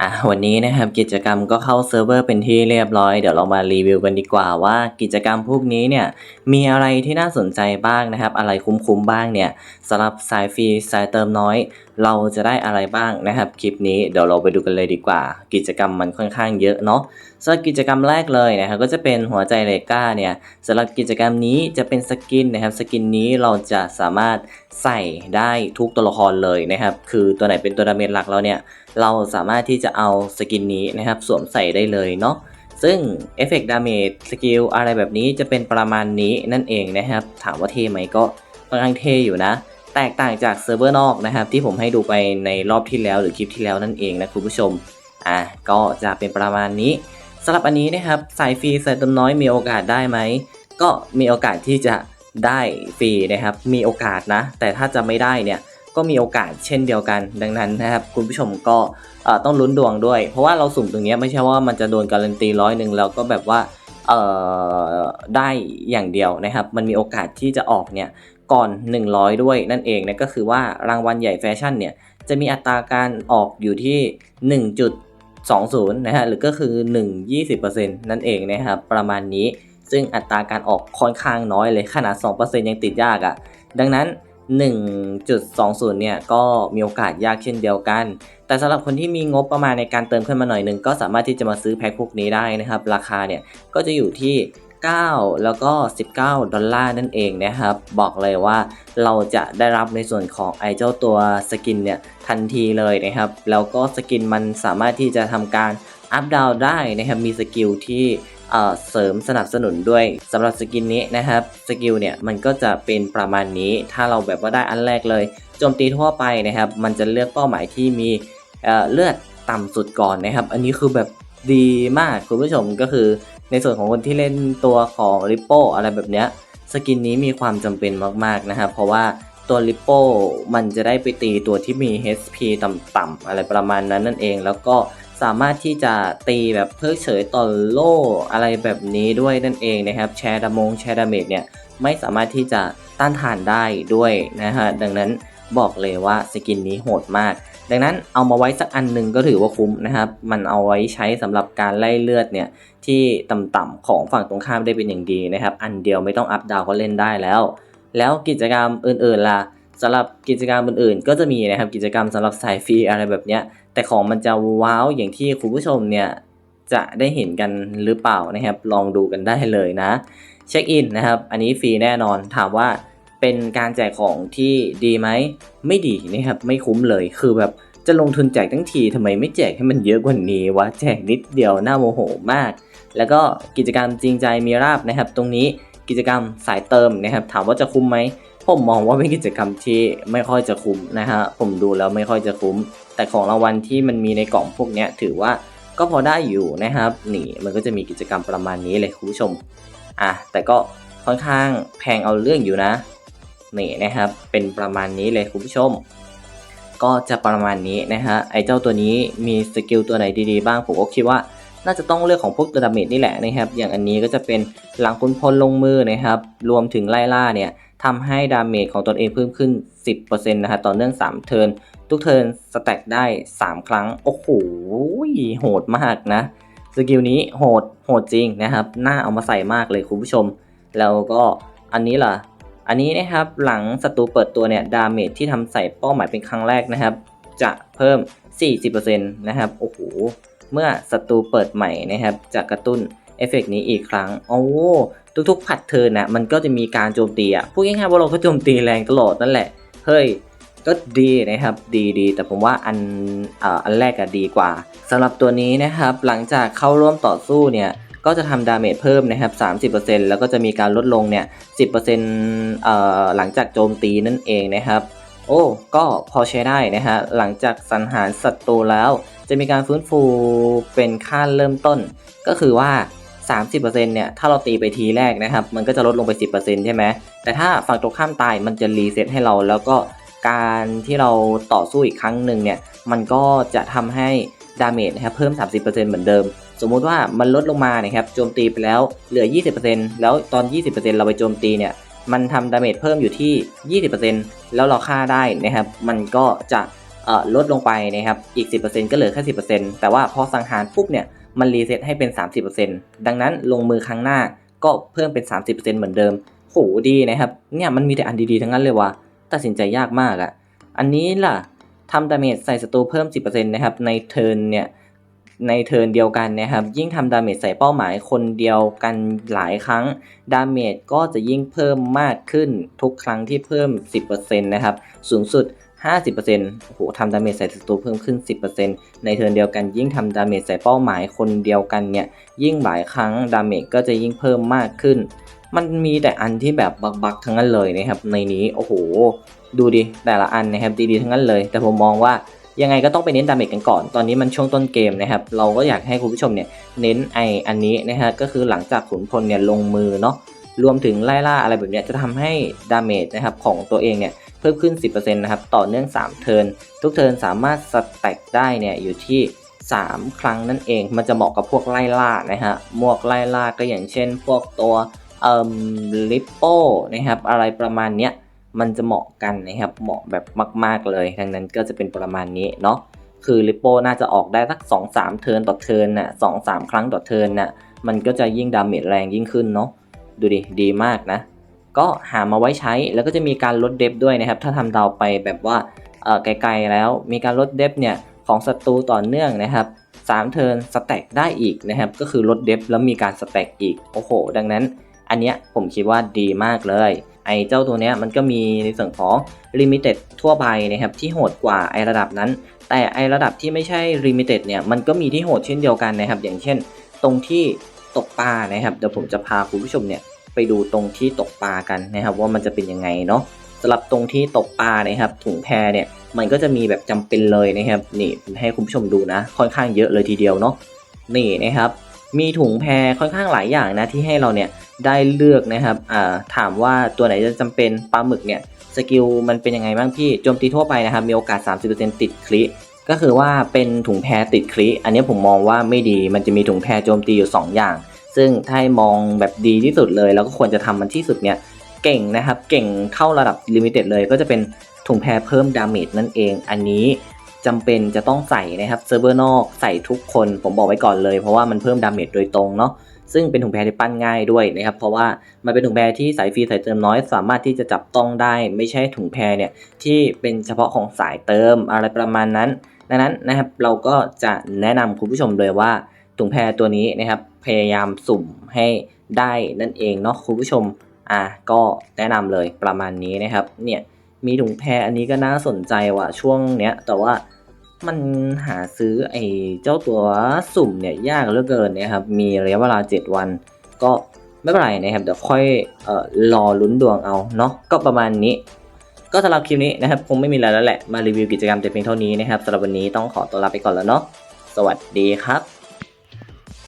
อะวันนี้นะครับกิจกรรมก็เข้าเซิร์ฟเวอร์เป็นที่เรียบร้อย เดี๋ยวเรามารีวิวกันดีกว่าว่ากิจกรรมพวกนี้เนี่ยมีอะไรที่น่าสนใจบ้างนะครับ อะไรคุ้มๆบ้างเนี่ยสำหรับสายฟรีสายเติมน้อย เราจะได้อะไรบ้างนะครับคลิปนี้เดี๋ยวเราไปดูกันเลยดีกว่า กิจกรรมมันค่อนข้างเยอะเนาะสำหรับกิจกรรมแรกเลยนะครับก็จะเป็นหัวใจเลก้าเนี่ยสำหรับกิจกรรมนี้จะเป็นสกินนะครับสกินนี้เราจะสามารถใส่ได้ทุกตัวละครเลยนะครับคือตัวไหนเป็นตัวดาเมจหลักเราเนี่ยเราสามารถที่จะเอาสกินนี้นะครับสวมใส่ได้เลยเนาะซึ่งเอฟเฟกต์ดาเมจสกิลอะไรแบบนี้จะเป็นประมาณนี้นั่นเองนะครับถามว่าเท่ไหมก็ค่อนข้างเท่อยู่นะ แตกต่างจากเซิร์ฟเวอร์นอกนะครับ ที่ผมให้ดูไปในรอบที่แล้วหรือคลิปที่แล้วนั่นเองนะคุณผู้ชมอะก็จะเป็นประมาณนี้สำหรับอันนี้นะครับสายฟรีสายเติมน้อยมีโอกาสได้ไหมก็มีโอกาสที่จะได้ฟรีนะครับ มีโอกาสนะ แต่ถ้าจะไม่ได้เนี่ยก็มีโอกาสเช่นเดียวกัน ดังนั้นนะครับ คุณผู้ชมก็ต้องลุ้นดวงด้วย เพราะว่าเราสุ่มตรงนี้ไม่ใช่ว่ามันจะโดนการันตีร้อยหนึ่งแล้วก็แบบว่าได้อย่างเดียวนะครับ มันมีโอกาสที่จะออกเนี่ย ก่อน 100 ด้วยนั่นเองนะก็คือว่ารางวัลใหญ่แฟชั่นเนี่ยจะมีอัตราการออกอยู่ที่ 1.20 นะฮะหรือก็คือ 1 20%นั่นเองนะครับประมาณนี้ซึ่งอัตราการออกค่อนข้างน้อยเลยขนาด 2%ยังติดยากอะ่ะดังนั้น 1.20 เนี่ยก็มีโอกาสยากเช่นเดียวกัน แต่สำหรับคนที่มีงบประมาณในการเติมขึ้นมาหน่อยหนึง ก็สามารถที่จะมาซื้อแพ็คพวกนี้ได้นะครับ ราคาเนี่ยก็จะอยู่ที่ 9 แล้วก็ 19 ดอลลาร์นั่นเองนะครับ บอกเลยว่าเราจะได้รับในส่วนของไอเจ้าตัวสกินเนี่ยทันทีเลยนะครับ แล้วก็สกินมันสามารถที่จะทำการอัพดาวได้นะครับ มีสกิลที่เอ่อเสริมสนับสนุนด้วยสำหรับสกินนี้นะครับสกิลเนี่ยมันก็จะเป็นประมาณนี้ถ้าเราแบบว่าได้อันแรกเลยโจมตีทั่วไปนะครับ มันจะเลือกเป้าหมายที่มีเอ่อเลือดต่ำสุดก่อนนะครับ อันนี้คือแบบดีมากคุณผู้ชมก็คือ ในส่วนของคนที่เล่นตัวของริปโปอะไรแบบเนี้ยสกินนี้มีความจำเป็นมากๆนะครับเพราะว่าตัวริปโปมันจะได้ไปตีตัวที่มี HP ต่ำๆอะไรประมาณนั้นนั่นเอง แล้วก็สามารถที่จะตีแบบเพิกเฉยต่อโล่อะไรแบบนี้ด้วยนั่นเองนะครับแชร์ดามงแชร์ดาเมจเนี่ยไม่สามารถที่จะต้านทานได้ด้วยนะฮะดังนั้นบอกเลยว่าสกินนี้โหดมาก ดังนั้นเอามาไว้สักอันหนึ่งก็ถือว่าคุ้มนะครับ มันเอาไว้ใช้สำหรับการไล่เลือดเนี่ยที่ต่ำๆของฝั่งตรงข้ามได้เป็นอย่างดีนะครับ อันเดียวไม่ต้องอัพดาวก็เล่นได้แล้ว แล้วกิจกรรมอื่นๆล่ะสำหรับกิจกรรมอื่นๆ ก็จะมีนะครับกิจกรรมสำหรับสายฟรีอะไรแบบเนี้ยแต่ของมันจะว้าวอย่างที่คุณผู้ชมเนี่ยจะได้เห็นกันหรือเปล่านะครับ ลองดูกันได้เลยนะ เช็คอินนะครับ อันนี้ฟรีแน่นอนถามว่า เป็นการแจกของที่ดีไหมไม่ดีนะครับไม่คุ้มเลยคือแบบจะลงทุนแจกทั้งทีทำไมไม่แจกให้มันเยอะกว่านี้วะแจกนิดเดียวหน่าโมโหมาก แล้วก็กิจกรรมจริงใจมีราบนะครับ ตรงนี้กิจกรรมสายเติมนะครับ ถามว่าจะคุ้มไหมผมมองว่าเป็นกิจกรรมที่ไม่ค่อยจะคุ้มนะฮะผมดูแล้วไม่ค่อยจะคุ้ม แต่ของรางวัลที่มันมีในกล่องพวกนี้ถือว่าก็พอได้อยู่นะครับนี่มันก็จะมีกิจกรรมประมาณนี้เลยคุณผู้ชมอะแต่ก็ค่อนข้างแพงเอาเรื่องอยู่นะ นี่นะครับ เป็นประมาณนี้เลยคุณผู้ชม ก็จะประมาณนี้นะฮะไอเจ้าตัวนี้มีสกิลตัวไหนดีๆบ้างผมก็คิดว่าน่าจะต้องเลือกของพวกตัวดาเมจนี่แหละนะครับ อย่างอันนี้ก็จะเป็นหลังคุณพลลงมือนะครับ รวมถึงไล่ล่าเนี่ยทำให้ดาเมจของตนเองเพิ่มขึ้น 10%นะฮะต่อเนื่อง 3 เทิร์นทุกเทิร์นสแต็กได้ 3 ครั้ง โอ้โหโหดมากนะ สกิลนี้โหดโหดจริงนะครับ น่าเอามาใส่มากเลยคุณผู้ชม แล้วก็อันนี้ล่ะ อันนี้นะครับหลังศัตรูเปิดตัวเนี่ยดาเมจที่ทำใส่เป้าหมายเป็นครั้งแรกนะครับ จะเพิ่ม 40%นะครับโอ้โหเมื่อศัตรูเปิดใหม่นะครับจะกระตุ้นเอฟเฟกต์นี้อีกครั้งโอ้ทุกๆผัดเทินนะมันก็จะมีการโจมตีอะพูดง่ายๆว่าเราก็โจมตีแรงตลอดนั่นแหละเฮ้ยก็ดีนะครับดีดีแต่ผมว่าอันอออันแรกอะดีกว่าสำหรับตัวนี้นะครับ หลังจากเข้าร่วมต่อสู้เนี่ย ก็จะทำดาเมจเพิ่มนะครับ 30%แล้วก็จะมีการลดลงเนี่ย 10%เอ่อหลังจากโจมตีนั่นเองนะครับโอ้ก็พอใช้ได้นะฮะหลังจากสังหารศัตรูแล้ว จะมีการฟื้นฟูเป็นขั้นเริ่มต้น ก็คือว่า 30%เนี่ยถ้าเราตีไปทีแรกนะครับ มันก็จะลดลงไป 10%ใช่ไหมแต่ถ้าฝั่งตรงข้ามตายมันจะรีเซ็ตให้เราแล้วก็การที่เราต่อสู้อีกครั้งหนึ่งเนี่ย มันก็จะทำให้ดาเมจนะครับเพิ่ม 30%เหมือนเดิม สมมุติว่ามันลดลงมานะครับโจมตีไปแล้วเหลือ 20%แล้วตอน 20%เราไปโจมตีเนี่ยมันทำดาเมจเพิ่มอยู่ที่ 20%แล้วเราฆ่าได้นะครับ มันก็จะลดลงไปนะครับ อีก 10%ก็เหลือแค่10%แต่ว่าพอสังหารปุ๊บเนี่ย มันรีเซ็ตให้เป็น 30%ดังนั้นลงมือครั้งหน้าก็เพิ่มเป็น 30%เหมือนเดิมโหดีนะครับ เนี่ยมันมีแต่อันดีๆทั้งนั้นเลยว่ะ ตัดสินใจยากมากอะอันนี้ล่ะทำดาเมจใส่ศัตรูเพิ่ม 10%นะครับ ในเทิร์นเนี่ย ในเทิร์นเดียวกันนะครับ ยิ่งทำดาเมจใส่เป้าหมายคนเดียวกันหลายครั้ง ดาเมจก็จะยิ่งเพิ่มมากขึ้นทุกครั้งที่เพิ่ม 10%นะครับ สูงสุด 50%โอ้โหทำดาเมจใส่ศัตรูเพิ่มขึ้น 10%ในเทิร์นเดียวกัน ยิ่งทำดาเมจใส่เป้าหมายคนเดียวกันเนี่ย ยิ่งหลายครั้งดาเมจก็จะยิ่งเพิ่มมากขึ้น มันมีแต่อันที่แบบบักๆทั้งนั้นเลยนะครับ ในนี้ โอ้โห ดูดิ แต่ละอันนะครับดีๆทั้งนั้นเลย แต่ผมมองว่า ยังไงก็ต้องไปเน้นดาเมจกันก่อน ตอนนี้มันช่วงต้นเกมนะครับ เราก็อยากให้คุณผู้ชมเนี่ยเน้นไออันนี้นะฮะ ก็คือหลังจากขุนพลเนี่ยลงมือเนาะ รวมถึงไล่ล่าอะไรแบบเนี้ยจะทำให้ดาเมจนะครับของตัวเองเนี่ยเพิ่มขึ้น 10%นะครับ ต่อเนื่อง 3 เทิร์น ทุกเทิร์นสามารถสแต็กได้เนี่ยอยู่ที่ 3 ครั้งนั่นเอง มันจะเหมาะกับพวกไล่ล่านะฮะมวกไล่ล่าก็อย่างเช่น พวกตัวเอ่อลิปโป้นะครับอะไรประมาณเนี้ย มันจะเหมาะกันนะครับเหมาะแบบมาก ๆเลยดังนั้นก็จะเป็นประมาณนี้เนาะคือลิปโปน่าจะออกได้สัก 2-3 เทิร์นต่อเทิร์นน่ะ2-3ครั้งต่อเทิร์นน่ะมันก็จะยิ่งดาเมจแรงยิ่งขึ้นเนาะดูดิดีมากนะ ก็หามาไว้ใช้แล้วก็จะมีการลดเดฟด้วยนะครับ ถ้าทำดาวไปแบบว่าเออไกลๆแล้วมีการลดเดฟเนี่ยของศัตรูต่อเนื่องนะครับ3เทิร์นสแต็กได้อีกนะครับ ก็คือลดเดฟแล้วมีการสแต็กอีก โอ้โห ดังนั้นอันเนี้ยผมคิดว่าดีมากเลย ไอ้เจ้าตัวเนี้ยมันก็มีในส่วนของ Limited ทั่วไปนะครับที่โหดกว่าไอระดับนั้น แต่ไอระดับที่ไม่ใช่ Limited เนี่ยมันก็มีที่โหดเช่นเดียวกันนะครับ อย่างเช่น ตรงที่ตกปลานะครับเดี๋ยวผมจะพาคุณผู้ชมเนี่ยไปดูตรงที่ตกปลากันนะครับ ว่ามันจะเป็นยังไงเนาะสำหรับตรงที่ตกปลานะครับถุงแพเนี่ยมันก็จะมีแบบจำเป็นเลยนะครับนี่ให้คุณผู้ชมดูนะ ค่อนข้างเยอะเลยทีเดียวเนาะนี่นะครับ มีถุงแพรค่อนข้างหลายอย่างนะที่ให้เราเนี่ยได้เลือกนะครับอ่าถามว่าตัวไหนจะจำเป็นปลาหมึกเนี่ยสกิลมันเป็นยังไงบ้างพี่โจมตีทั่วไปนะครับมีโอกาส 30%ติดคลิก็คือว่าเป็นถุงแพรติดคลิอันนี้ผมมองว่าไม่ดีมันจะมีถุงแพรโจมตีอยู่ 2 อย่าง ซึ่งถ้าให้มองแบบดีที่สุดเลย แล้วก็ควรจะทำมันที่สุดเนี่ยเก่งนะครับเก่งเข้าระดับลิมิเต็ดเลยก็จะเป็นถุงแพรเพิ่มดาเมจนั่นเอง อันนี้ จำเป็นจะต้องใส่นะครับเซิร์ฟเวอร์นอกใส่ทุกคนผมบอกไว้ก่อนเลยเพราะว่ามันเพิ่มดาเมจโดยตรงเนาะซึ่งเป็นถุงแพรที่ปั้นง่ายด้วยนะครับ เพราะว่ามันเป็นถุงแพรที่สายฟรีสายเติมน้อย สามารถที่จะจับต้องได้ ไม่ใช่ถุงแพรเนี่ยที่เป็นเฉพาะของสายเติมอะไรประมาณนั้น ดังนั้นนะครับเราก็จะแนะนำคุณผู้ชมเลยว่าถุงแพรตัวนี้นะครับพยายามสุ่มให้ได้นั่นเองเนาะคุณผู้ชมอะก็แนะนำเลยประมาณนี้นะครับเนี่ย มีถุงแพรอันนี้ก็น่าสนใจว่ะช่วงเนี้ย แต่ว่ามันหาซื้อไอ้เจ้าตัวสุ่มเนี่ยยากเหลือเกินนะครับ มีระยะเวลา 7 วัน ก็ไม่เป็นไรนะครับ เดี๋ยวค่อยเอ่อรอลุ้นดวงเอาเนาะก็ประมาณนี้ ก็สำหรับคลิปนี้นะครับ คงไม่มีอะไรแล้วแหละ มารีวิวกิจกรรมแต่เพียงเท่านี้นะครับสำหรับวันนี้ต้องขอตัวลาไปก่อนแล้วเนาะสวัสดีครับ